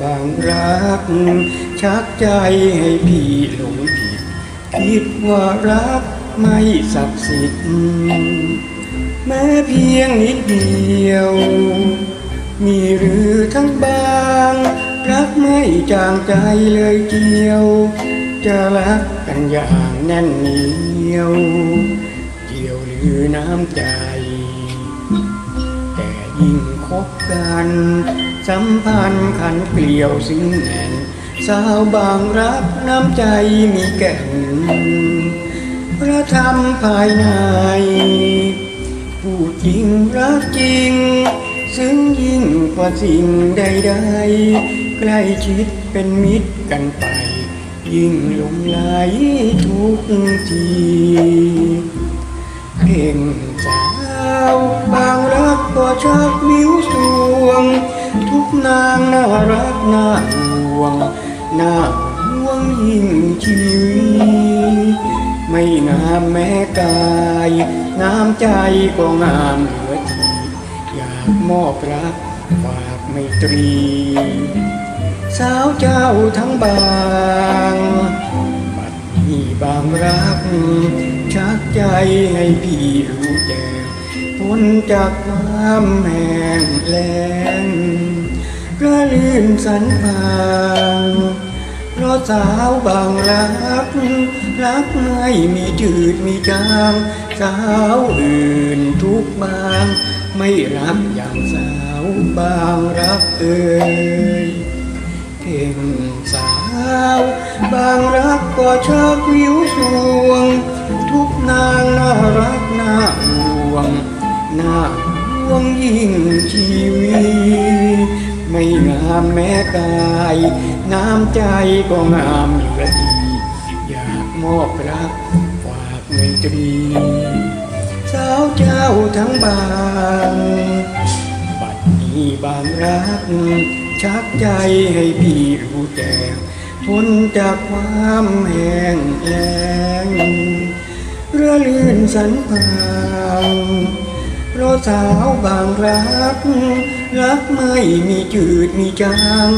บางรัก ชักใจให้พี่หลงผิด คิดว่ารักไม่ศักดิ์สิทธิ์แม้เพียงนิดเดียว มีหรือทั้งบาง รักไม่จางใจเลยเกี่ยว จะรักกันอย่างแน่นเหนียว เกี่ยวหรือน้ำใจ แต่ยิ่งคบกัน สัมพันธ์ขันเกลียวซึ้งแน่นสาวบางรักน้ำใจมีแก่นพระธรรมภายใน ผู้จริงรักจริง ซึ่งยิ่งกว่าสิ่งใดๆใกล้ชิดเป็นมิตรกันไป ยิ่งหลงไหลทุกทีเพ่งสาว น่าห่วงน่าห่วงยิ่งชีวิตไม่งามแม้กายงามใจก็งามเหลือทีอยากมอบรักฝากไมตรี สาวเจ้าทั้งบางบัดนี้บางรัก ชักใจให้พี่รู้แจ้งพ้นจากความแห้งแล้ง กระลื่นสันพางเพราะสาวบางรัก รักไม่มีจืดมีจางสาวอื่นทุกบาง ไม่รักอย่างสาวบางรักเอ่ยเพ่งสาว บางรักก็ชักวิวสวง ทุกนางน่ารักน่าห่วงน่าห่วงยิ่งชีวิต ไม่งามแม้กายงามใจก็งามเหลือดีอยากมอบรักฝากไมตรีสาวเจ้าทั้งบางบัดนี้บางรัก ชักใจให้พี่รู้แจ้งพ้นจากความแห้งแล้งเรือลื่นสันพาง เพราะสาวบางรัก รักไม่มีจืดมีจาง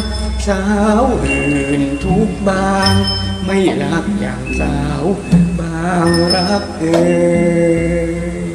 สาวอื่นทุกบาง ไม่รักอย่างสาวบางรักเอ่ย